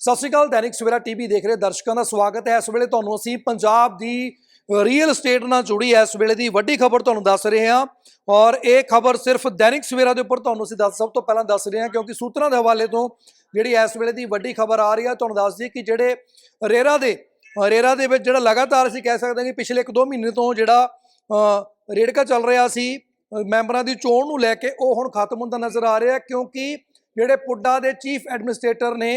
ਸਤਿ ਸ਼੍ਰੀ ਅਕਾਲ, ਦੈਨਿਕ ਸਵੇਰਾ ਟੀਵੀ ਦੇਖ ਰਹੇ ਦਰਸ਼ਕਾਂ ਦਾ ਸਵਾਗਤ ਹੈ। ਇਸ ਵੇਲੇ ਤੁਹਾਨੂੰ ਅਸੀਂ ਪੰਜਾਬ ਦੀ ਰੀਅਲ ਏਸਟੇਟ ਨਾਲ ਜੁੜੀ ਇਸ ਵੇਲੇ ਦੀ ਵੱਡੀ ਖਬਰ ਤੁਹਾਨੂੰ ਦੱਸ ਰਹੇ ਹਾਂ। ਔਰ ਇਹ ਖਬਰ ਸਿਰਫ ਦੈਨਿਕ ਸਵੇਰਾ ਦੇ ਉੱਪਰ ਤੁਹਾਨੂੰ ਅਸੀਂ ਦੱਸ, ਸਭ ਤੋਂ ਪਹਿਲਾਂ ਦੱਸ ਰਹੇ ਹਾਂ, ਕਿਉਂਕਿ ਸੂਤਰਾਂ ਦੇ ਹਵਾਲੇ ਤੋਂ ਜਿਹੜੀ ਇਸ ਵੇਲੇ ਦੀ ਵੱਡੀ ਖਬਰ ਆ ਰਹੀ ਹੈ, ਤੁਹਾਨੂੰ ਦੱਸ ਦਈਏ ਕਿ ਜਿਹੜੇ ਰੇਰਾ ਦੇ ਰੇਰਾ ਦੇ ਵਿੱਚ ਜਿਹੜਾ ਲਗਾਤਾਰ ਅਸੀਂ ਕਹਿ ਸਕਦੇ ਹਾਂ ਕਿ ਪਿਛਲੇ 1-2 ਮਹੀਨੇ ਤੋਂ ਜਿਹੜਾ ਰੇੜਕਾ ਚੱਲ ਰਿਹਾ ਸੀ ਮੈਂਬਰਾਂ ਦੀ ਚੋਣ ਨੂੰ ਲੈ ਕੇ ਉਹ ਹੁਣ ਖਤਮ ਹੁੰਦਾ ਨਜ਼ਰ ਆ ਰਿਹਾ ਕਿਉਂਕਿ ਜਿਹੜੇ ਪੁੱਡਾ ਦੇ ਚੀਫ ਐਡਮਿਨਿਸਟ੍ਰੇਟਰ ਨੇ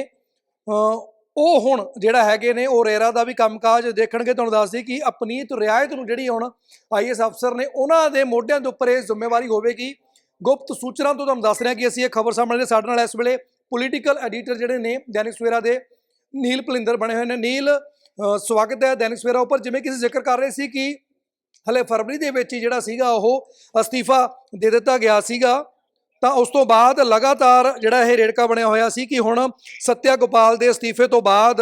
ਉਹ ਹੁਣ ਜਿਹੜਾ ਹੈਗੇ ਨੇ, ਉਹ ਰੇਰਾ ਦਾ ਵੀ ਕੰਮਕਾਜ ਦੇਖਣਗੇ, ਤੁਹਾਨੂੰ ਦੱਸ ਕਿ ਅਪਨੀਤ ਰਿਆਇਤ ਨੂੰ ਜਿਹੜੀ ਹੁਣ ਆਈਐਸ ਅਫਸਰ ਨੇ, ਉਹਨਾਂ ਦੇ ਮੋਢਿਆਂ ਦੇ ਉੱਪਰ ਇਹ ਜ਼ਿੰਮੇਵਾਰੀ ਹੋਵੇਗੀ। ਗੁਪਤ ਸੂਚਨਾ ਤੋਂ ਤੁਹਾਨੂੰ ਦੱਸ ਰਿਹਾ ਕਿ ਅਸੀਂ ਇਹ ਖਬਰ ਸਾਹਮਣੇ ਸਾਡੇ ਨਾਲ ਇਸ ਵੇਲੇ ਪੋਲੀਟੀਕਲ ਐਡੀਟਰ ਜਿਹੜੇ ਨੇ, ਦੈਨਿਕ ਸਵੇਰਾ ਦੇ ਨੀਲ ਪਲਿੰਦਰ ਬਣੇ ਹੋਏ ਨੇ। ਨੀਲ ਸਵਾਗਤ ਹੈ ਦੈਨਿਕ ਸਵੇਰਾ ਉੱਪਰ। ਜਿਵੇਂ ਕਿ ਅਸੀਂ ਜ਼ਿਕਰ ਕਰ ਰਹੇ ਸੀ ਕਿ ਹਲੇ ਫਰਵਰੀ ਦੇ ਵਿੱਚ ਹੀ ਜਿਹੜਾ ਸੀਗਾ, ਉਹ ਅਸਤੀਫਾ ਦੇ ਦਿੱਤਾ ਗਿਆ ਸੀਗਾ। ਤਾਂ ਉਸ ਤੋਂ ਬਾਅਦ ਲਗਾਤਾਰ ਜਿਹੜਾ ਇਹ ਰੇੜਕਾ ਬਣਿਆ ਹੋਇਆ ਸੀ ਕਿ ਹੁਣ ਸਤਿਆ ਗੋਪਾਲ ਦੇ ਅਸਤੀਫੇ ਤੋਂ ਬਾਅਦ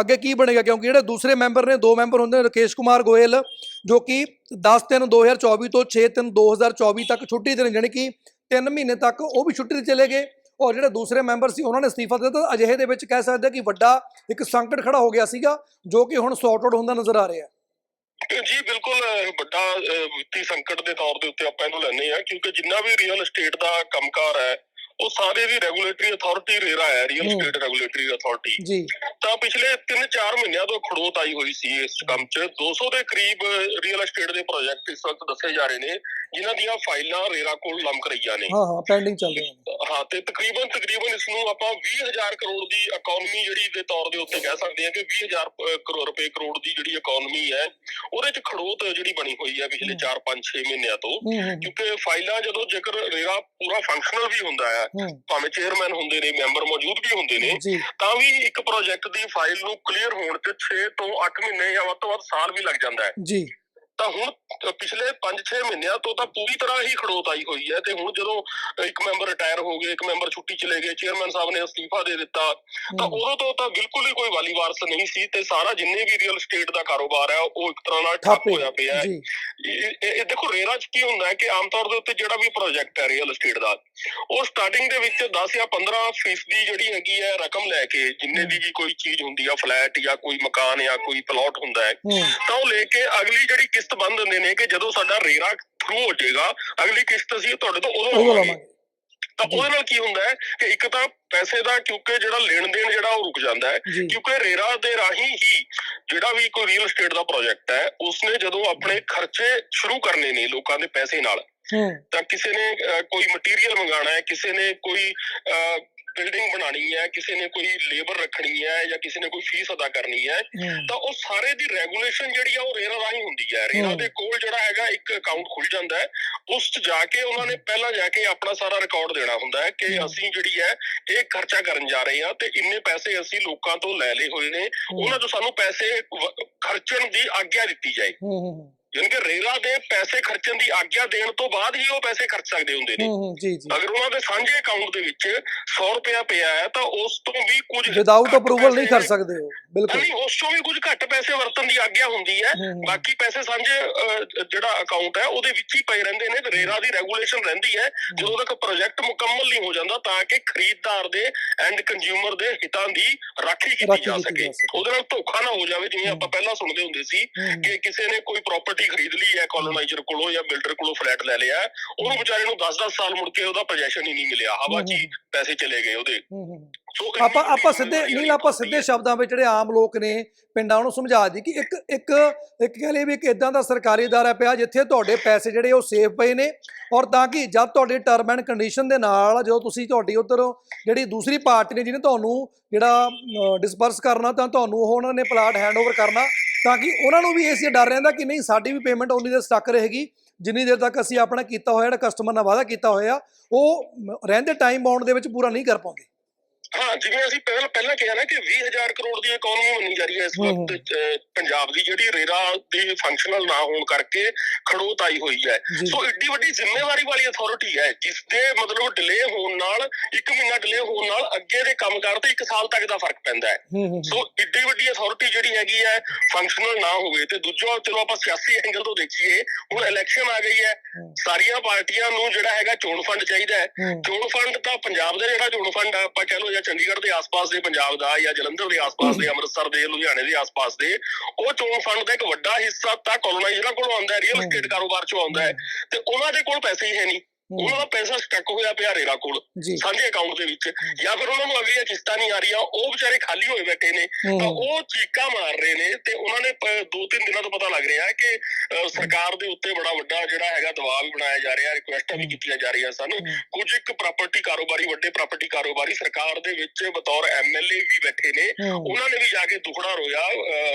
ਅੱਗੇ ਕੀ ਬਣੇਗਾ? ਕਿਉਂਕਿ ਜਿਹੜੇ ਦੂਸਰੇ ਮੈਂਬਰ ਨੇ, ਦੋ ਮੈਂਬਰ ਹੁੰਦੇ ਨੇ, ਰਕੇਸ਼ ਕੁਮਾਰ ਗੋਇਲ, ਜੋ ਕਿ 10 3 2024 ਤੋਂ 6 3 2024 ਤੱਕ ਛੁੱਟੀ ਤੇ ਨੇ, ਜਾਣੀ ਕਿ 3 ਮਹੀਨੇ ਤੱਕ ਉਹ ਵੀ ਛੁੱਟੀ ਤੇ ਚਲੇ ਗਏ। ਔਰ ਜਿਹੜੇ ਦੂਸਰੇ ਮੈਂਬਰ ਸੀ, ਉਹਨਾਂ ਨੇ ਅਸਤੀਫਾ ਦਿੱਤਾ। ਅਜਿਹੇ ਦੇ ਵਿੱਚ ਕਹਿ ਸਕਦੇ ਹਾਂ ਕਿ ਵੱਡਾ ਇੱਕ ਸੰਕਟ ਖੜਾ ਹੋ ਗਿਆ ਸੀਗਾ, ਜੋ ਕਿ ਹੁਣ ਸੌਟ ਆਊਟ ਹੁੰਦਾ ਨਜ਼ਰ ਆ ਰਿਹਾ ਜੀ ਬਿਲਕੁਲ ਵੱਡਾ ਵਿੱਤੀ ਸੰਕਟ ਦੇ ਤੌਰ ਦੇ ਉੱਤੇ ਆਪਾਂ ਇਹਨੂੰ ਲੈਂਦੇ ਆ ਕਿਉਂਕਿ ਜਿੰਨਾ ਵੀ ਰੀਅਲ ਏਸਟੇਟ ਦਾ ਕੰਮਕਾਰ ਹੈ ਉਹ ਸਾਰੇ ਦੀ ਰੈਗੂਲੇਟਰੀ ਅਥਾਰਟੀ ਰੇਰਾ ਹੈ ਰੀਅਲ ਹੂੰ। ਏਸਟੇਟ ਰੈਗੂਲੇਟਰੀ ਅਥਾਰਟੀ ਜੀ। ਤਾਂ ਪਿਛਲੇ 3-4 ਮਹੀਨਿਆਂ ਤੋਂ ਖੜੋਤ ਆਈ ਹੋਈ ਸੀ ਇਸ ਕੰਮ 'ਚ। 200 ਦੇ ਕਰੀਬ ਰੀਅਲ ਏਸਟੇਟ ਦੇ ਪ੍ਰੋਜੈਕਟ ਇਸ ਵਕਤ ਦੱਸੇ ਜਾ ਰਹੇ ਨੇ ਜਿਨ੍ਹਾਂ ਦੀਆਂ ਫਾਈਲਾਂ ਰੇਰਾ ਕੋਲ ਲੰਮਕ ਰਹੀਆਂ ਨੇ। ਹਾਂ ਹਾਂ ਪੈਂਡਿੰਗ ਚੱਲ ਰਹੇ ਨੇ। ਹਾਂ ਤੇ ਤਕਰੀਬਨ ਤਕਰੀਬਨ ਇਸ ਨੂੰ ਆਪਾਂ 20000 ਕਰੋੜ ਦੀ ਇਕਨੋਮੀ ਜਿਹੜੀ ਦੇ ਤੌਰ ਦੇ ਉੱਤੇ ਕਹਿ ਸਕਦੇ ਹਾਂ ਕਿ 20000 ਅਹ, ਕਰੋੜ ਰੁਪਏ ਕਰੋੜ ਦੀ ਜਿਹੜੀ ਇਕਨੋਮੀ ਹੈ ਉਹਦੇ 'ਚ ਖੜੋਤ ਜਿਹੜੀ ਬਣੀ ਹੋਈ ਹੈ ਪਿਛਲੇ ਹੂੰ। 4-5-6 ਮਹੀਨਿਆਂ ਤੋਂ। ਕਿਉਂਕਿ ਫਾਈਲਾਂ ਜਦੋਂ ਜੇਕਰ ਰੇਰਾ ਪੂਰਾ ਫੰਕਸ਼ਨਲ ਵੀ ਹੁੰਦਾ ਹੂੰ ਭਾਵੇਂ ਚੇਅਰਮੈਨ ਹੁੰਦੇ ਨੇ ਮੈਂਬਰ ਮੌਜੂਦ ਵੀ ਹੁੰਦੇ ਨੇ ਤਾਂ ਵੀ ਇੱਕ ਪ੍ਰੋਜੈਕਟ ਦੀ ਫਾਈਲ ਨੂੰ ਕਲੀਅਰ ਹੋਣ ਤੇ 6 ਤੋਂ 8 ਮਹੀਨੇ ਜਾਂ ਵੱਧ ਤੋਂ ਵੱਧ ਸਾਲ ਵੀ ਲੱਗ ਜਾਂਦਾ ਹੈ। ਜੀ। ਤਾਂ ਹੁਣ ਪਿਛਲੇ 5-6 ਮਹੀਨਿਆਂ ਤੋਂ ਤਾਂ ਪੂਰੀ ਤਰ੍ਹਾਂ ਹੀ ਖੜੋਤ ਆਈ ਹੋਈ ਹੈ ਤੇ ਹੁਣ ਜਦੋਂ ਇੱਕ ਮੈਂਬਰ ਰਿਟਾਇਰ ਹੋ ਗਏ ਇੱਕ ਮੈਂਬਰ ਛੁੱਟੀ ਚਲੇ ਗਏ ਚੇਅਰਮੈਨ ਸਾਹਿਬ ਨੇ ਅਸਤੀਫਾ ਦੇ ਦਿੱਤਾ ਤਾਂ ਉਦੋਂ ਤੋਂ ਤਾਂ ਬਿਲਕੁਲ ਹੀ ਕੋਈ ਵਾਲੀ ਵਾਰਸ ਨਹੀਂ ਸੀ ਤੇ ਸਾਰਾ ਜਿੰਨੇ ਵੀ ਰੀਅਲ ਏਸਟੇਟ ਦਾ ਕਾਰੋਬਾਰ ਹੈ ਉਹ ਇੱਕ ਤਰ੍ਹਾਂ ਨਾਲ ਠੱਪ ਹੋਇਆ ਪਿਆ ਹੈ। ਇਹ ਦੇਖੋ ਰੇਰਾ ਚ ਕੀ ਹੁੰਦਾ ਹੈ ਕਿ ਆਮ ਤੌਰ ਦੇ ਉੱਤੇ ਜਿਹੜਾ ਵੀ ਪ੍ਰੋਜੈਕਟ ਹੈ ਰੀਅਲ ਏਸਟੇਟ ਦਾ ਉਹ ਸਟਾਰਟਿੰਗ ਦੇ ਵਿੱਚ 10 ਜਾਂ 15 ਫੀਸਦੀ ਜਿਹੜੀ ਹੈਗੀ ਹੈ ਰਕਮ ਲੈ ਕੇ ਜਿੰਨੇ ਦੀ ਵੀ ਕੋਈ ਚੀਜ਼ ਹੁੰਦੀ ਆ ਫਲੈਟ ਜਾਂ ਕੋਈ ਮਕਾਨ ਜਾਂ ਕੋਈ ਪਲਾਟ ਹੁੰਦਾ ਹੈ ਹੂੰ। ਤਾਂ ਉਹ ਲੈ ਕੇ ਅਗਲੀ ਜਿਹੜੀ ਕਿਸ਼ਤ ਬੰਦ ਦਿੰਦੇ ਨੇ ਕਿ ਜਦੋਂ ਸਾਡਾ ਰੇਰਾ ਥਰੂ ਹੋ ਜਾਏਗਾ ਅਗਲੀ ਕਿਸ਼ਤ ਅਸੀਂ ਤੁਹਾਡੇ ਤੋਂ ਉਦੋਂ ਲਵਾਂਗੇ। ਤਾਂ। ਉਹਦੇ ਨਾਲ ਕੀ ਹੁੰਦਾ ਹੈ ਕਿ ਇੱਕ ਤਾਂ ਪੈਸੇ ਦਾ ਕਿਉਂਕਿ ਜਿਹੜਾ ਲੈਣ ਦੇਣ ਜਿਹੜਾ ਉਹ ਰੁਕ ਜਾਂਦਾ ਹੈ ਕਿਉਂਕਿ ਰੇਰਾ ਦੇ ਰਾਹੀਂ ਹੀ ਜਿਹੜਾ ਵੀ ਕੋਈ ਰੀਅਲ ਏਸਟੇਟ ਦਾ ਪ੍ਰੋਜੈਕਟ ਹੈ ਉਸਨੇ ਜਦੋਂ ਆਪਣੇ ਖਰਚੇ ਸ਼ੁਰੂ ਕਰਨੇ ਨੇ ਲੋਕਾਂ ਦੇ ਪੈਸੇ ਨਾਲ ਤਾਂ ਕਿਸੇ ਨੇ ਕੋਈ ਮਟੀਰੀਅਲ ਮੰਗਾਣਾ ਹੈ ਕਿਸੇ ਨੇ ਕੋਈ ਬਿਲਡਿੰਗ ਬਣਾਣੀ ਹੈ ਕਿਸੇ ਨੇ ਕੋਈ ਲੇਬਰ ਰੱਖਣੀ ਹੈ ਜਾਂ ਕਿਸੇ ਨੇ ਕੋਈ ਫੀਸ ਅਦਾ ਕਰਨੀ ਹੈ ਤਾਂ ਉਹ ਸਾਰੇ ਦੀ ਰੈਗੂਲੇਸ਼ਨ ਜਿਹੜੀ ਆ ਉਹ ਰੇਰਾ ਰਾਹੀਂ ਹੁੰਦੀ ਹੈ। ਰੇਰਾ। ਦੇ ਕੋਲ ਜਿਹੜਾ ਹੈਗਾ ਇੱਕ ਅਕਾਊਂਟ ਖੁੱਲ ਜਾਂਦਾ ਹੈ। ਉਸ 'ਚ ਜਾ ਕੇ ਉਹਨਾਂ ਨੇ ਪਹਿਲਾਂ ਜਾ ਕੇ ਆਪਣਾ ਸਾਰਾ ਰਿਕਾਰਡ ਦੇਣਾ ਹੁੰਦਾ ਹੈ ਕਿ। ਅਸੀਂ ਜਿਹੜੀ ਹੈ ਇਹ ਖਰਚਾ ਕਰਨ ਜਾ ਰਹੇ ਹਾਂ ਤੇ ਇੰਨੇ ਪੈਸੇ ਅਸੀਂ ਲੋਕਾਂ ਤੋਂ ਲੈ ਲਏ ਹੋਏ ਨੇ। ਉਹਨਾਂ ਤੋਂ ਸਾਨੂੰ ਪੈਸੇ ਖਰਚਣ ਦੀ ਆਗਿਆ ਦਿੱਤੀ ਜਾਏ। ਹੂੰ ਹੂੰ। ਯਾਨੀ ਕਿ ਰੇਰਾ ਦੇ ਪੈਸੇ ਖਰਚਣ ਦੀ ਆਗਿਆ ਦੇਣ ਤੋਂ ਬਾਅਦ ਹੀ ਉਹ ਪੈਸੇ ਖਰਚ ਸਕਦੇ ਹੁੰਦੇ ਨੇ। ਹੂੰ ਜੀ ਜੀ। ਅਗਰ ਉਹਨਾਂ ਦੇ ਸਾਂਝੇ ਅਕਾਊਂਟ ਦੇ ਵਿੱਚ 100 ਰੁਪਇਆ ਪਿਆ ਹੈ ਤਾਂ ਉਸ ਤੋਂ ਵੀ ਕੁਝ ਵਿਦਆਊਟ ਅਪਰੂਵਲ ਨਹੀਂ ਕਰ ਸਕਦੇ ਹੋ ਬਿਲਕੁਲ। ਨਹੀਂ ਉਸ ਤੋਂ ਵੀ ਕੁਝ ਘੱਟ ਪੈਸੇ ਵਰਤਣ ਦੀ ਆਗਿਆ ਹੁੰਦੀ ਹੈ। ਬਾਕੀ ਪੈਸੇ ਸਾਂਝੇ ਜਿਹੜਾ ਅਕਾਊਂਟ ਹੈ ਉਹਦੇ ਵਿੱਚ ਹੀ ਪਏ ਰਹਿੰਦੇ ਨੇ ਤੇ ਰੇਰਾ ਦੀ ਰੈਗੂਲੇਸ਼ਨ ਰਹਿੰਦੀ ਹੈ। ਜਦੋਂ ਤੱਕ ਪ੍ਰੋਜੈਕਟ ਮੁਕੰਮਲ ਨਹੀਂ ਹੋ ਜਾਂਦਾ ਤਾਂ ਕਿ ਖਰੀਦਦਾਰ ਦੇ ਐਂਡ ਕੰਜ਼ਿਊਮਰ ਦੇ ਹਿੱਤਾਂ ਦੀ ਰਾਖੀ ਕੀਤੀ ਜਾ ਸਕੇ। ਉਹਦੇ ਨਾਲ ਧੋਖਾ ਨਾ ਹੋ ਜਾਵੇ ਜਿਵੇਂ। ਆਪਾਂ ਪਹਿਲਾਂ ਸੁਣਦੇ ਹੁੰਦੇ ਸੀ ਕਿ ਕਿਸੇ ਨੇ ਕੋਈ ਪ੍ਰਾਪਰਟੀ ਖਰੀਦ ਲਈ ਹੈ ਕਾਲੋਨਾਈਜ਼ਰ ਕੋਲੋਂ ਜਾਂ ਬਿਲਡਰ ਕੋਲੋਂ ਫਲੈਟ ਲੈ ਲਿਆ ਉਹਨੂੰ ਵਿਚਾਰੇ ਨੂੰ 10-10 ਸਾਲ ਮੁੜ ਕੇ ਉਹਦਾ ਪੋਜੀਸ਼ਨ ਹੀ ਨਹੀਂ ਮਿਲਿਆ। ਹਵਾ 'ਚ ਹੀ ਪੈਸੇ ਚਲੇ ਗਏ ਉਹਦੇ। ਆਪਾਂ ਆਪਾਂ ਸਿੱਧੇ ਨਹੀਂ ਆਪਾਂ ਸਿੱਧੇ। ਸ਼ਬਦਾਂ ਵਿੱਚ ਜਿਹੜੇ ਆਮ ਲੋਕ ਨੇ ਪਿੰਡਾਂ ਨੂੰ ਸਮਝਾ ਦੀ ਕਿ ਇੱਕ ਇੱਕ ਇੱਕ ਕਹ ਲਈ ਵੀ ਇੱਕ ਇਦਾਂ ਦਾ ਸਰਕਾਰੀ ਅਦਾਰਾ ਪਿਆ ਜਿੱਥੇ ਤੁਹਾਡੇ ਪੈਸੇ ਜਿਹੜੇ ਉਹ ਸੇਫ ਪਏ ਨੇ ਔਰ ਤਾਂ ਕਿ ਜਦ ਤੁਹਾਡੇ ਟਰਮ ਐਂਡ ਕੰਡੀਸ਼ਨ ਦੇ ਨਾਲ ਜਦੋਂ ਤੁਸੀਂ ਤੁਹਾਡੀ ਉਧਰ ਜਿਹੜੀ ਦੂਸਰੀ ਪਾਰਟੀ ਨੇ ਜਿਹਨੇ ਤੁਹਾਨੂੰ ਜਿਹੜਾ ਡਿਸਪਰਸ ਕਰਨਾ ਤਾਂ ਤੁਹਾਨੂੰ ਉਹ ਉਹਨਾਂ ਨੇ ਪਲਾਟ ਹੈਂਡਓਵਰ ਕਰਨਾ ਤਾਂ ਕਿ ਉਹਨਾਂ ਨੂੰ ਵੀ ਇਸ ਡਰ ਰਹਿੰਦਾ ਕਿ ਨਹੀਂ ਸਾਡੀ ਵੀ ਪੇਮੈਂਟ ਉਨੀ ਦੇਰ ਸਟਕ ਰਹੇਗੀ ਜਿੰਨੀ ਦੇਰ ਤੱਕ ਅਸੀਂ ਆਪਣਾ ਕੀਤਾ ਹੋਇਆ ਜਿਹੜਾ ਕਸਟਮਰ ਨਾਲ ਵਾਅਦਾ ਕੀਤਾ ਹੋਇਆ ਉਹ ਰਹਿੰਦੇ ਟਾਈਮ ਬਾਉਂਡ ਦੇ ਵਿੱਚ ਪੂਰਾ ਨਹੀਂ ਕਰ ਪਾਉਂਦੇ ਹਾਂ ਜਿਵੇਂ ਅਸੀਂ ਪਹਿਲਾਂ ਪਹਿਲਾਂ ਕਿਹਾ ਨਾ ਕਿ 20000 ਕਰੋੜ ਦੀ ਇਕਨੋਮੀ ਮੰਨੀ ਜਾ ਰਹੀ ਹੈ ਇਸ। ਵਕਤ ਪੰਜਾਬ ਦੀ ਜਿਹੜੀ ਰੇਰਾ ਦੀ ਫੰਕਸ਼ਨਲ ਨਾ ਹੋਣ ਕਰਕੇ ਖੜੋਤ ਆਈ ਹੋਈ ਹੈ। ਸੋ ਏਡੀ ਵੱਡੀ ਜ਼ਿੰਮੇਵਾਰੀ ਵਾਲੀ ਅਥਾਰਟੀ ਹੈ ਜਿਸ ਦੇ ਮਤਲਬ ਡਿਲੇ ਹੋਣ ਨਾਲ ਇੱਕ ਮਹੀਨਾ ਡਿਲੇ ਹੋਣ ਨਾਲ ਅੱਗੇ ਦੇ ਕੰਮਕਾਰ ਤੇ ਇੱਕ ਸਾਲ ਤੱਕ ਦਾ ਫ਼ਰਕ ਪੈਂਦਾ ਹੈ। ਸੋ ਏਡੀ ਵੱਡੀ ਅਥਾਰਟੀ ਜਿਹੜੀ ਹੈਗੀ ਹੈ ਫੰਕਸ਼ਨਲ ਨਾ ਹੋਵੇ ਤੇ ਦੂਜਾ ਚਲੋ ਆਪਾਂ ਸਿਆਸੀ ਐਂਗਲ ਤੋਂ ਦੇਖੀਏ ਹੁਣ ਇਲੈਕਸ਼ਨ ਆ ਗਈ ਹੈ। ਸਾਰੀਆਂ ਪਾਰਟੀਆਂ ਨੂੰ ਜਿਹੜਾ ਹੈਗਾ ਚੋਣ ਫੰਡ ਚਾਹੀਦਾ ਹੈ। ਚੋਣ ਫੰਡ ਤਾਂ ਪੰਜਾਬ ਦਾ ਜਿਹੜਾ ਚੋਣ ਫੰਡ ਆ ਆਪਾਂ ਕਹਿ ਲਓ ਜਾਂ ਚੰਡੀਗੜ੍ਹ ਦੇ ਆਸ-ਪਾਸ ਦੇ ਪੰਜਾਬ ਦਾ ਜਾਂ ਜਲੰਧਰ ਦੇ ਆਸ-ਪਾਸ ਦੇ ਅੰਮ੍ਰਿਤਸਰ ਦੇ ਲੁਧਿਆਣੇ ਦੇ ਆਸ-ਪਾਸ ਦੇ ਉਹ ਚੋਣ ਫੰਡ ਦਾ ਇੱਕ ਵੱਡਾ ਹਿੱਸਾ ਤਾਂ ਕੋਲੋਨਾਈਜ਼ਰਾਂ ਕੋਲੋਂ ਆਉਂਦਾ ਹੈ ਰੀਅਲ। ਏਸਟੇਟ ਕਾਰੋਬਾਰ ਚੋਂ ਆਉਂਦਾ ਹੈ। ਤੇ ਉਹਨਾਂ ਦੇ ਕੋਲ ਪੈਸੇ ਹੀ ਹੈ ਨਹੀਂ। ਉਹਨਾਂ ਦਾ ਪੈਸਾ ਸਟਕ ਹੋਇਆ ਪਿਆ ਰੇਰਾ ਕੋਲ ਜੀ। ਸਾਂਝੇ ਅਕਾਊਂਟ ਦੇ ਵਿੱਚ। ਜਾਂ ਫਿਰ ਉਹਨਾਂ ਨੂੰ ਅਗਲੀਆਂ ਕਿਸ਼ਤਾਂ ਨਹੀਂ ਆ ਰਹੀਆਂ ਉਹ ਵਿਚਾਰੇ ਖਾਲੀ ਹੋਏ ਬੈਠੇ ਨੇ। ਤਾਂ ਹੂੰ ਉਹ ਚੀਕਾਂ ਮਾਰ ਰਹੇ ਨੇ ਤੇ ਉਹਨਾਂ ਨੇ ਪ- ਦੋ ਤਿੰਨ ਦਿਨਾਂ ਤੋਂ ਪਤਾ ਲੱਗ ਰਿਹਾ ਹੈ ਕਿ ਅਹ, ਸਰਕਾਰ ਦੇ ਉੱਤੇ ਬੜਾ ਵੱਡਾ ਜਿਹੜਾ ਹੈਗਾ ਦਬਾਅ ਵੀ ਬਣਾਇਆ ਜਾ ਰਿਹਾ ਰਿਕੁਐਸਟਾਂ ਵੀ। ਕੀਤੀਆਂ ਜਾ ਰਹੀਆਂ ਸਨ। ਕੁਝ ਇੱਕ ਪ੍ਰਾਪਰਟੀ ਕਾਰੋਬਾਰੀ ਵੱਡੇ ਪ੍ਰਾਪਰਟੀ ਕਾਰੋਬਾਰੀ ਸਰਕਾਰ ਦੇ ਵਿੱਚ ਬਤੌਰ ਐਮਐਲਏ ਵੀ ਬੈਠੇ ਨੇ। ਹੂੰ। ਉਹਨਾਂ ਨੇ ਵੀ ਜਾ ਕੇ ਦੁਖੜਾ ਰੋਇਆ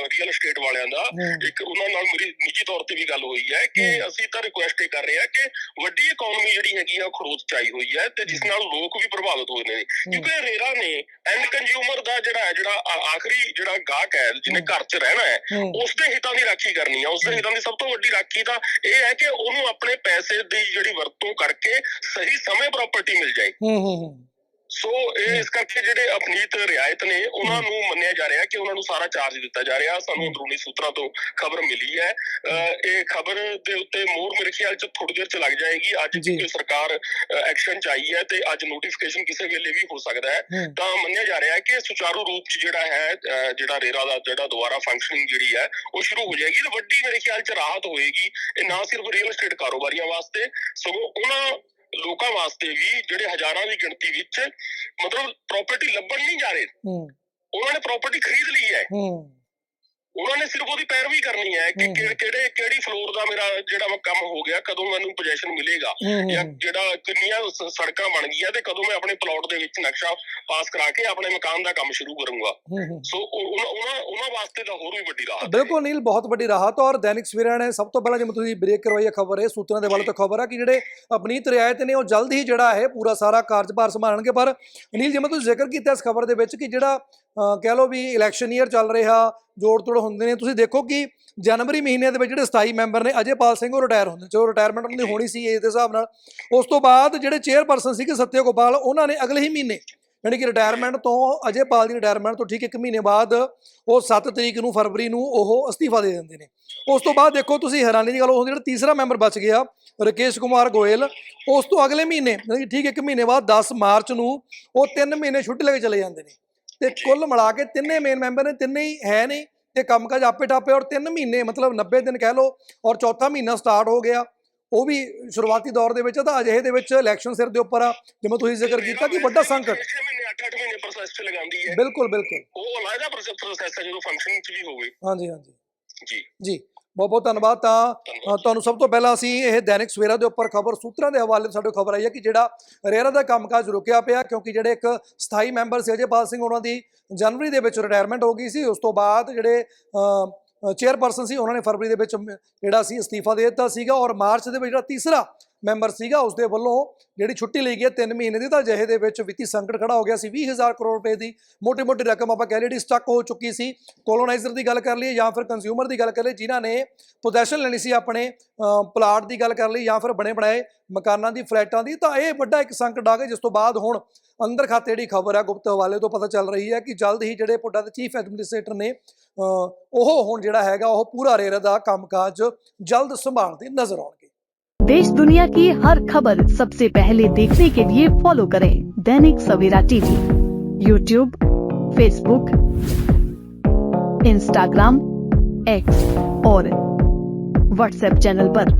ਰੀਅਲ ਏਸਟੇਟ ਵਾਲਿਆਂ ਦਾ। ਹੂੰ। ਇੱਕ ਉਹਨਾਂ ਨਾਲ ਮੇਰੀ ਨਿੱਜੀ ਤੌਰ ਤੇ ਵੀ ਗੱਲ ਹੋਈ ਹੈ ਕਿ ਹਮ। ਅਸੀਂ ਤਾਂ ਰਿਕੁਐਸਟ ਇਹ ਕਰ ਰਹੇ ਹਾਂ ਕਿ ਵੱਡੀ ਇਕਨੋਮੀ ਜਿਹੜੀ ਹੈਗੀ ਆ ਖਰੋਚ ਚ ਆਈ ਹੋਈ ਹੈ ਤੇ ਜਿਸ ਨਾਲ ਲੋਕ ਵੀ ਪ੍ਰਭਾਵਿਤ ਹੋਏ ਨੇ। ਕਿਉਂਕਿ ਰੇਰਾ ਨੇ ਐਂਡ ਕੰਜ਼ਿਊਮਰ ਦਾ ਜਿਹੜਾ ਹੈ ਜਿਹੜਾ ਆਖਰੀ ਜਿਹੜਾ ਗਾਹਕ ਹੈ ਜਿਹਨੇ। ਘਰ 'ਚ ਰਹਿਣਾ ਹੈ ਹੂੰ। ਉਸ ਦੇ ਹਿੱਤਾਂ ਦੀ ਰਾਖੀ ਕਰਨੀ ਆ। ਉਸ ਦੇ। ਹਿੱਤਾਂ ਦੀ ਸਭ ਤੋਂ ਵੱਡੀ ਰਾਖੀ ਤਾਂ ਇਹ ਹੈ ਕਿ ਉਹਨੂੰ ਆਪਣੇ ਪੈਸੇ ਦੀ ਜਿਹੜੀ ਵਰਤੋਂ ਕਰਕੇ ਸਹੀ ਸਮੇਂ ਪ੍ਰਾਪਰਟੀ ਮਿਲ ਜਾਏ। ਹੂੰ ਹੂੰ ਹੂੰ। ਸੋ ਇਹ ਇਸ ਕਰਕੇ ਜਿਹੜੇ ਅਪਨੀਤ ਰਿਆਇਤ ਨੇ ਉਹਨਾਂ ਨੂੰ ਮੰਨਿਆ ਜਾ ਰਿਹਾ ਕਿ ਉਹਨਾਂ ਨੂੰ ਸਾਰਾ ਚਾਰਜ ਦਿੱਤਾ ਜਾ ਰਿਹਾ। ਸਾਨੂੰ ਅੰਦਰੂਨੀ ਸੂਤਰਾਂ ਤੋਂ ਖਬਰ ਮਿਲੀ ਹੈ। ਇਹ ਖਬਰ ਦੇ ਉੱਤੇ ਮੋਹਰ ਮੇਰੇ ਖਿਆਲ ਚ ਥੋੜੀ ਦੇਰ ਚ ਲੱਗ ਜਾਏਗੀ। ਅੱਜ ਸਰਕਾਰ ਐਕਸ਼ਨ ਚ ਆਈ ਹੈ ਤੇ ਅੱਜ ਨੋਟੀਫਿਕੇਸ਼ਨ ਕਿਸੇ ਵੇਲੇ ਵੀ ਹੋ ਸਕਦਾ ਹੈ। ਤਾਂ ਮੰਨਿਆ ਜਾ ਰਿਹਾ ਹੈ ਕਿ ਸੁਚਾਰੂ ਰੂਪ ਚ ਜਿਹੜਾ ਹੈ ਜਿਹੜਾ ਰੇਰਾ ਦਾ ਜਿਹੜਾ ਦੁਬਾਰਾ ਫੰਕਸ਼ਨਿੰਗ ਜਿਹੜੀ ਹੈ ਉਹ ਸ਼ੁਰੂ ਹੋ ਜਾਏਗੀ ਤੇ ਵੱਡੀ ਮੇਰੇ ਖਿਆਲ ਚ ਰਾਹਤ ਹੋਏਗੀ। ਇਹ ਨਾ ਸਿਰਫ ਰੀਅਲ ਏਸਟੇਟ ਕਾਰੋਬਾਰੀਆਂ ਵਾਸਤੇ। ਸਗੋਂ ਉਹਨਾਂ ਲੋਕਾਂ ਵਾਸਤੇ ਵੀ ਜਿਹੜੇ ਹਜ਼ਾਰਾਂ ਦੀ ਗਿਣਤੀ ਵਿੱਚ ਮਤਲਬ ਪ੍ਰਾਪਰਟੀ ਲੱਭਣ ਨਹੀਂ ਜਾ ਰਹੇ। ਹੂੰ। ਉਹਨਾਂ ਨੇ ਪ੍ਰਾਪਰਟੀ ਖਰੀਦ ਲਈ ਹੈ। ਹੂੰ। ਉਹਨਾਂ ਨੇ ਸਿਰਫ ਉਹਦੀ ਪੈਰਵੀ ਕਰਨੀ ਹੈ ਕਿ ਕਿਹੜੇ ਕਿਹੜੀ ਫਲੋਰ ਦਾ ਮੇਰਾ ਜਿਹੜਾ ਕੰਮ ਹੋ ਗਿਆ ਕਦੋਂ ਮੈਨੂੰ ਪੋਜੀਸ਼ਨ ਮਿਲੇਗਾ। ਜਾਂ ਜਿਹੜਾ ਕਿੰਨੀਆਂ ਸੜਕਾਂ ਬਣ ਗਈਆਂ ਤੇ ਕਦੋਂ ਮੈਂ ਆਪਣੇ ਪਲਾਟ ਦੇ ਵਿੱਚ ਨਕਸ਼ਾ ਪਾਸ ਕਰਾ ਕੇ ਆਪਣੇ ਮਕਾਨ ਦਾ ਕੰਮ ਸ਼ੁਰੂ ਕਰੂੰਗਾ। ਸੋ ਉਹ- ਉਹਨਾਂ ਉਹਨਾਂ ਉਹਨਾਂ ਵਾਸਤੇ ਤਾਂ ਹੋਰ ਵੀ ਵੱਡੀ ਰਾਹਤ ਬਿਲਕੁਲ ਨੀਲ ਬਹੁਤ ਵੱਡੀ ਰਾਹਤ ਔਰ ਦੈਨਿਕ ਸਵੇਰਾ ਨੇ ਸਭ ਤੋਂ ਪਹਿਲਾਂ ਜਿਵੇਂ ਤੁਸੀਂ ਬ੍ਰੇਕ ਕਰਵਾਈ ਹੈ ਖਬਰ ਹੈ ਸੂਤਰਾਂ ਦੇ ਵੱਲ ਤੋਂ ਖਬਰ ਹੈ ਕਿ ਜਿਹੜੇ ਅਪਨੀਤ ਰਿਆਇਤ ਨੇ ਉਹ ਜਲਦ ਹੀ ਜਿਹੜਾ ਹੈ ਪੂਰਾ ਸਾਰਾ ਕਾਰਜਭਾਰ ਸੰਭਾਲਣਗੇ। ਪਰ ਨੀਲ ਜਿਵੇਂ ਤੁਸੀਂ ਜ਼ਿਕਰ ਕੀਤਾ ਇਸ ਖਬਰ ਦੇ ਵਿੱਚ ਕਿ ਜਿਹੜਾ ਕਹਿ ਲਓ ਵੀ ਇਲੈਕਸ਼ਨ ਈਅਰ ਚੱਲ ਰਿਹਾ ਜੋੜ ਤੋੜ ਹੁੰਦੇ ਨੇ ਤੁਸੀਂ ਦੇਖੋ ਕਿ ਜਨਵਰੀ ਮਹੀਨੇ ਦੇ ਵਿੱਚ ਜਿਹੜੇ 27 ਮੈਂਬਰ ਨੇ ਅਜੇਪਾਲ ਸਿੰਘ ਉਹ ਰਿਟਾਇਰ ਹੁੰਦੇ ਚਲੋ ਰਿਟਾਇਰਮੈਂਟ ਉਹਨਾਂ ਦੀ ਹੋਣੀ ਸੀ ਏਜ ਦੇ ਹਿਸਾਬ ਨਾਲ। ਉਸ ਤੋਂ ਬਾਅਦ ਜਿਹੜੇ ਚੇਅਰਪਰਸਨ ਸੀਗੇ ਸਤਿਆ ਗੋਪਾਲ ਉਹਨਾਂ ਨੇ ਅਗਲੇ ਹੀ ਮਹੀਨੇ ਯਾਨੀ ਕਿ ਰਿਟਾਇਰਮੈਂਟ ਤੋਂ ਅਜੇਪਾਲ ਦੀ ਰਿਟਾਇਰਮੈਂਟ ਤੋਂ ਠੀਕ ਇੱਕ ਮਹੀਨੇ ਬਾਅਦ ਉਹ 7 ਤਰੀਕ ਨੂੰ ਫਰਵਰੀ ਨੂੰ ਉਹ ਅਸਤੀਫਾ ਦੇ ਦਿੰਦੇ ਨੇ। ਉਸ ਤੋਂ ਬਾਅਦ ਦੇਖੋ ਤੁਸੀਂ ਹੈਰਾਨੀ ਦੀ ਗੱਲ, ਉਹ ਜਿਹੜਾ ਤੀਸਰਾ ਮੈਂਬਰ ਬਚ ਗਿਆ, ਰਕੇਸ਼ ਕੁਮਾਰ ਗੋਇਲ, ਉਸ ਤੋਂ ਅਗਲੇ ਮਹੀਨੇ, ਯਾਨੀ ਠੀਕ ਇੱਕ ਮਹੀਨੇ ਬਾਅਦ 10 ਮਾਰਚ ਨੂੰ ਉਹ 3 ਮਹੀਨੇ ਛੁੱਟੀ ਲੈ ਕੇ ਚਲੇ ਜਾਂਦੇ ਨੇ। ਤੇ ਕੁੱਲ ਮਿਲਾ ਕੇ ਤਿੰਨੇ ਮੇਨ ਮੈਂਬਰ ਨੇ, ਤਿੰਨੇ ਹੀ ਹੈ ਨਹੀਂ, ਤੇ ਕੰਮਕਾਜ ਆਪੇ ਟਾਪੇ ਔਰ 3 ਮਹੀਨੇ, ਮਤਲਬ 90 ਦਿਨ ਕਹਿ ਲਓ, ਔਰ ਚੌਥਾ ਮਹੀਨਾ ਸਟਾਰਟ ਹੋ ਗਿਆ। ਉਹ ਵੀ ਸ਼ੁਰੂਆਤੀ ਦੌਰ ਦੇ ਵਿੱਚ ਆ, ਤਾਂ ਅਜਿਹੇ ਦੇ ਵਿੱਚ ਇਲੈਕਸ਼ਨ ਸਿਰ ਦੇ ਉੱਪਰ ਆ, ਜਿਵੇਂ ਤੁਸੀਂ ਜ਼ਿਕਰ ਕੀਤਾ ਕਿ ਵੱਡਾ ਸੰਕਟ। 8-8 ਮਹੀਨੇ ਪ੍ਰੋਸੈਸ ਚ ਲਗਾਉਂਦੀ ਹੈ। ਬਿਲਕੁਲ ਬਿਲਕੁਲ। ਉਹ ਅਲੱਗਾ ਪ੍ਰੋਸੈਸ ਹੈ ਜਦੋਂ ਫੰਕਸ਼ਨਿੰਗ ਚ ਵੀ ਹੋਵੇ। ਹਾਂਜੀ ਹਾਂਜੀ। ਜੀ। ਜੀ ਬਹੁਤ ਬਹੁਤ ਧੰਨਵਾਦ ਤਾਂ ਤੁਹਾਨੂੰ ਸਭ ਤੋਂ ਪਹਿਲਾਂ ਅਸੀਂ ਇਹ ਦੈਨਿਕ ਸਵੇਰਾ ਦੇ ਉੱਪਰ ਖਬਰ ਸੂਤਰਾਂ ਦੇ ਹਵਾਲੇ ਸਾਡੇ ਖਬਰ ਆਈ ਹੈ ਕਿ ਜਿਹੜਾ ਰੇਰਾ ਦਾ ਕੰਮਕਾਜ ਰੁਕਿਆ ਪਿਆ ਕਿਉਂਕਿ ਜਿਹੜੇ ਇੱਕ ਸਥਾਈ ਮੈਂਬਰ ਸੀ ਅਜੇਪਾਲ ਸਿੰਘ ਉਹਨਾਂ ਦੀ ਜਨਵਰੀ ਦੇ ਵਿੱਚ ਰਿਟਾਇਰਮੈਂਟ ਹੋ ਗਈ ਸੀ। ਉਸ ਤੋਂ ਬਾਅਦ ਜਿਹੜੇ ਚੇਅਰਪਰਸਨ ਸੀ, ਉਹਨਾਂ ਨੇ ਫਰਵਰੀ ਦੇ ਵਿੱਚ ਜਿਹੜਾ ਸੀ ਅਸਤੀਫਾ ਦੇ ਦਿੱਤਾ ਸੀਗਾ ਔਰ ਮਾਰਚ ਦੇ ਵਿੱਚ ਜਿਹੜਾ ਤੀਸਰਾ ਮੈਂਬਰ ਸੀਗਾ, ਉਸ ਦੇ ਵੱਲੋਂ ਜਿਹੜੀ ਛੁੱਟੀ ਲਈ ਗਈ ਹੈ 3 ਮਹੀਨੇ ਦੀ, ਤਾਂ ਅਜਿਹੇ ਦੇ ਵਿੱਚ ਵਿੱਤੀ ਸੰਕਟ ਖੜਾ ਹੋ ਗਿਆ ਸੀ। 20000 ਕਰੋੜ ਰੁਪਏ ਦੀ ਮੋਟੀ-ਮੋਟੀ ਰਕਮ ਆਪਾਂ ਕਹਿ ਲਈ ਜਿਹੜੀ ਸਟਕ ਹੋ ਚੁੱਕੀ ਸੀ। ਕੋਲੋਨਾਈਜ਼ਰ ਦੀ ਗੱਲ ਕਰ ਲਈਏ ਜਾਂ ਫਿਰ ਕੰਜ਼ਿਊਮਰ ਦੀ ਗੱਲ ਕਰ ਲਈਏ, ਜਿਨ੍ਹਾਂ ਨੇ ਪੋਜੈਸ਼ਨ ਲੈਣੀ ਸੀ ਆਪਣੇ ਪਲਾਟ ਦੀ ਗੱਲ ਕਰ ਲਈ ਜਾਂ ਫਿਰ ਬਣੇ ਬਣਾਏ ਮਕਾਨਾਂ ਦੀ, ਫਲੈਟਾਂ ਦੀ, ਤਾਂ ਇਹ ਵੱਡਾ ਇੱਕ ਸੰਕਟ ਆ ਗਿਆ, ਜਿਸ ਤੋਂ ਬਾਅਦ ਹੁਣ ਅੰਦਰ ਖਾਤੇ ਜਿਹੜੀ ਖਬਰ ਹੈ ਗੁਪਤ ਹਵਾਲੇ ਤੋਂ ਪਤਾ ਚੱਲ ਰਹੀ ਹੈ ਕਿ ਜਲਦ ਹੀ ਜਿਹੜੇ ਪੁੱਡਾ ਦੇ ਚੀਫ ਐਡਮਿਨਿਸਟ੍ਰੇਟਰ ਨੇ ਅ, ਉਹ ਹੁਣ ਜਿਹੜਾ ਹੈਗਾ ਉਹ ਪੂਰਾ ਰੇਰਾ ਦਾ ਕੰਮਕਾਜ ਜਲਦ ਸੰਭਾਲਦੇ ਨਜ਼ਰ ਆਉਣਗੇ देश दुनिया की हर खबर सबसे पहले देखने के लिए फॉलो करें Dainik Savera TV YouTube Facebook Instagram X और व्हाट्सएप चैनल पर।